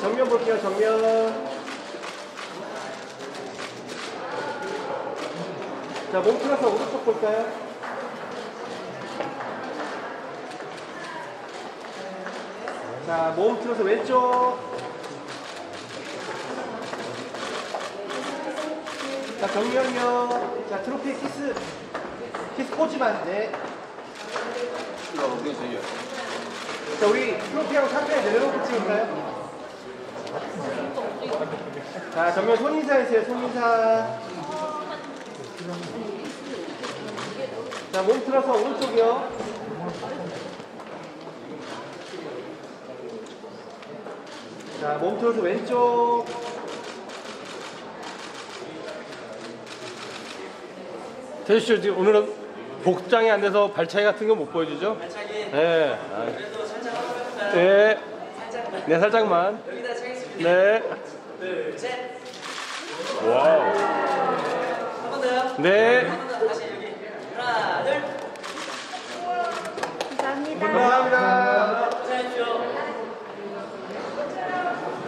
정면 볼게요, 정면. 자, 몸 풀어서 오른쪽 볼까요? 자, 몸 틀어서 왼쪽. 자, 정면요. 자, 트로피 키스. 키스 포즈만. 네. 자, 우리 트로피하고 상패 내려놓고 찍을까요? 자, 정면 손인사 해주세요, 손인사. 자, 몸 틀어서 오른쪽이요. 자, 몸 틀어서 왼쪽. 태주 씨 지금 오늘은 복장이 안 돼서 발차기 같은 거 못 보여주죠? 발차기. 네. 그래도 살짝 한번 네. 네 살짝만. 여기다 차겠습니다. 네. 둘 셋. 와우. 한 번 더요. 네. 다시